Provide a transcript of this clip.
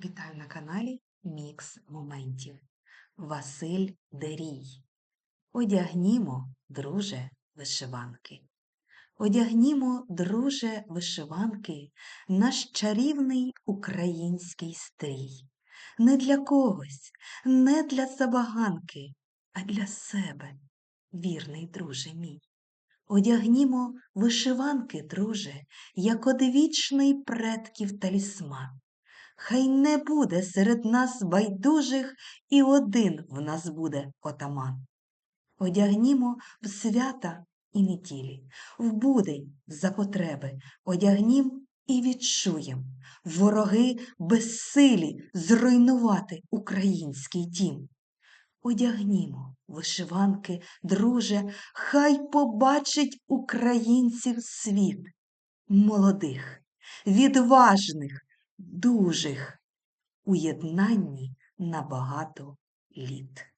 Вітаю на каналі Мікс Моментів. Василь Дерій. Одягнімо, друже, вишиванки. Одягнімо, друже, вишиванки, наш чарівний український стрій. Не для когось, не для забаганки, а для себе, вірний друже мій. Одягнімо вишиванки, друже, як одвічний предків талісман. Хай не буде серед нас байдужих, і один в нас буде отаман. Одягнімо в свята і неділі, в будень за потреби, одягнім і відчуєм вороги безсилі зруйнувати український дім. Одягнімо вишиванки, друже, хай побачить українців світ, молодих, відважних, дужих, у єднанні на багато літ.